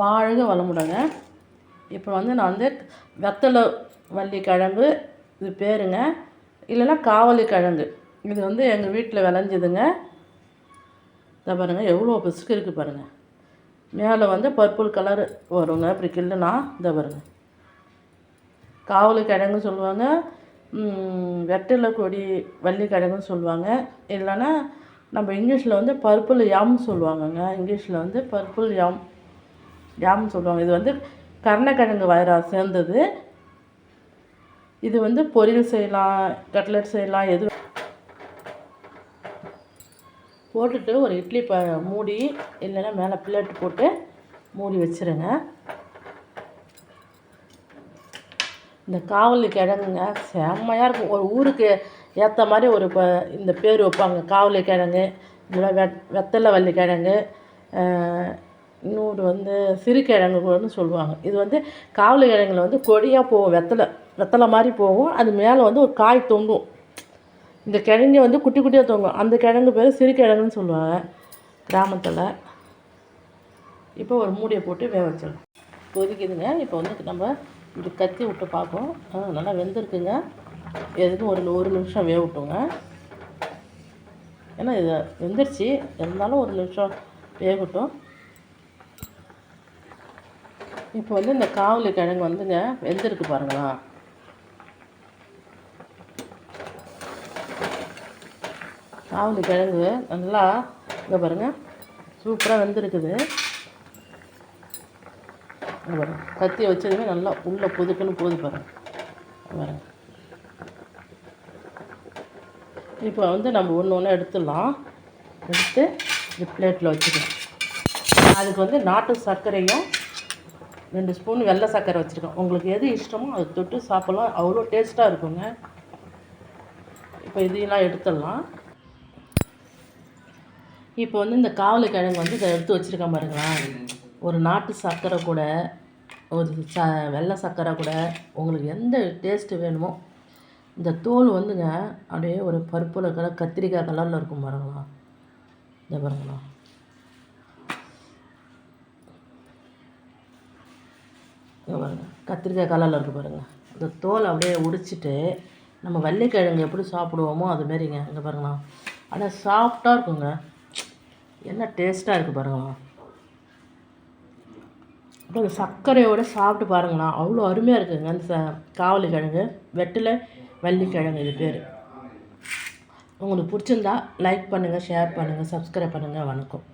வாழ்க வளமுடங்க. இப்போ வந்து நான் வந்து வெத்தலை வள்ளி கிழங்கு இது பேருங்க. இல்லைன்னா காவலி கிழங்கு. இது வந்து எங்கள் வீட்டில் விளைஞ்சதுங்க. இதை பாருங்கள் எவ்வளோ பிசுக்கு இருக்குது பாருங்கள் மேலே வந்து பர்பிள் கலர் வருங்க இப்படி கில்லுனா இதை பாருங்க. காவலி கிழங்கு சொல்லுவாங்க. வெட்டில கொடி வள்ளி கிழங்குன்னு சொல்லுவாங்க. இல்லைன்னா நம்ம இங்கிலீஷில் வந்து பர்பிள் யாம்னு சொல்லுவாங்கங்க. இங்கிலீஷில் வந்து பர்பிள் யாம் யாம் சொல்லுவாங்க. இது வந்து கருணக்கிழங்கு வயரா சேர்ந்தது. இது வந்து பொரியல் செய்யலாம் கட்லெட் செய்யலாம் எது போட்டுட்டு ஒரு இட்லி ப மூடி இல்லைன்னா மேலே பிளேட் போட்டு மூடி வச்சுருங்க. இந்த காவலி கிழங்குங்க செம்மையாக இருக்கும். ஒரு ஊருக்கு ஏற்ற மாதிரி ஒரு இப்போ இந்த பேர் வைப்பாங்க. காவலி கிழங்கு இல்லை வெத் வெத்தலை வள்ளி கிழங்கு இன்னொரு வந்து சிறுகிழங்குன்னு சொல்லுவாங்க. இது வந்து காவலி கிழங்குல வந்து கொடியாக போகும் வெத்தலை வெத்தலை மாதிரி போகும். அது மேலே வந்து ஒரு காய் தொங்கும். இந்த கிழங்கு வந்து குட்டி குட்டியாக தொங்கும். அந்த கிழங்கு பேர் சிறுகிழங்குன்னு சொல்லுவாங்க கிராமத்தில். இப்போ ஒரு மூடியை போட்டு வேக வச்சிடலாம். கொதிக்குதுங்க. இப்போ வந்து நம்ம இப்படி கத்தி விட்டு பார்ப்போம். நல்லா வெந்திருக்குங்க. எதுக்கும் ஒரு ஒரு நிமிஷம் வேக விட்டுங்க ஏன்னா இது வெந்துருச்சு. இருந்தாலும் ஒரு நிமிஷம் வேகட்டும். இப்போ வந்து இந்த காவலி கிழங்கு வந்துங்க வெந்திருக்கு பாருங்களா. காவலி கிழங்கு நல்லா இங்கே பாருங்கள் சூப்பராக வெந்திருக்குது. இங்க பாருங்க கத்தியை வச்சதுமே நல்லா உள்ளே புதுக்குன்னு போது பாருங்க. பாருங்கள் பாருங்க. இப்போ வந்து நம்ம ஒன்று ஒன்று எடுத்துடலாம். எடுத்து இந்த பிளேட்டில் வச்சுக்கலாம். அதுக்கு வந்து நாட்டு சர்க்கரையும் ரெண்டு ஸ்பூன் வெள்ளை சர்க்கரை வச்சுருக்கோம் உங்களுக்கு எது இஷ்டமோ அதை தொட்டு சாப்பிட்லாம். அவ்வளோ டேஸ்ட்டாக இருக்குங்க. இப்போ இதையெல்லாம் எடுத்துடலாம். இப்போ வந்து இந்த காவலை கிழங்கு வந்து இதை எடுத்து வச்சுருக்கேன் பாருங்களேன். ஒரு நாட்டு சர்க்கரை கூட ஒரு ச வெள்ளை சர்க்கரை கூட உங்களுக்கு எந்த டேஸ்ட்டு வேணுமோ இந்த தோல் வந்துங்க அப்படியே ஒரு பருப்பில் கலர் கத்திரிக்காய் கலரில் இருக்கும் பாருங்களா இந்த பாருங்களா இங்க பாருங்கள் கத்திரிக்காய் கலரில் இருக்குது பாருங்கள் இந்த தோல் அப்படியே உடிச்சிட்டு நம்ம வள்ளிக்கிழங்கு எப்படி சாப்பிடுவோமோ அதுமாரிங்க இங்கே பாருங்களா ஆனால் சாஃப்டாக இருக்குங்க. என்ன டேஸ்ட்டாக இருக்குது பாருங்களா அப்புறம் சர்க்கரையோடு சர்க்கரையோட சாப்பிட்டு பாருங்களா அவ்வளோ அருமையாக இருக்குதுங்க அந்த ச காவலி கிழங்கு வெட்டில் வள்ளிக்கிழங்கு இது பேர். உங்களுக்கு பிடிச்சிருந்தா லைக் பண்ணுங்கள் ஷேர் பண்ணுங்கள் சப்ஸ்கிரைப் பண்ணுங்கள் வணக்கம்.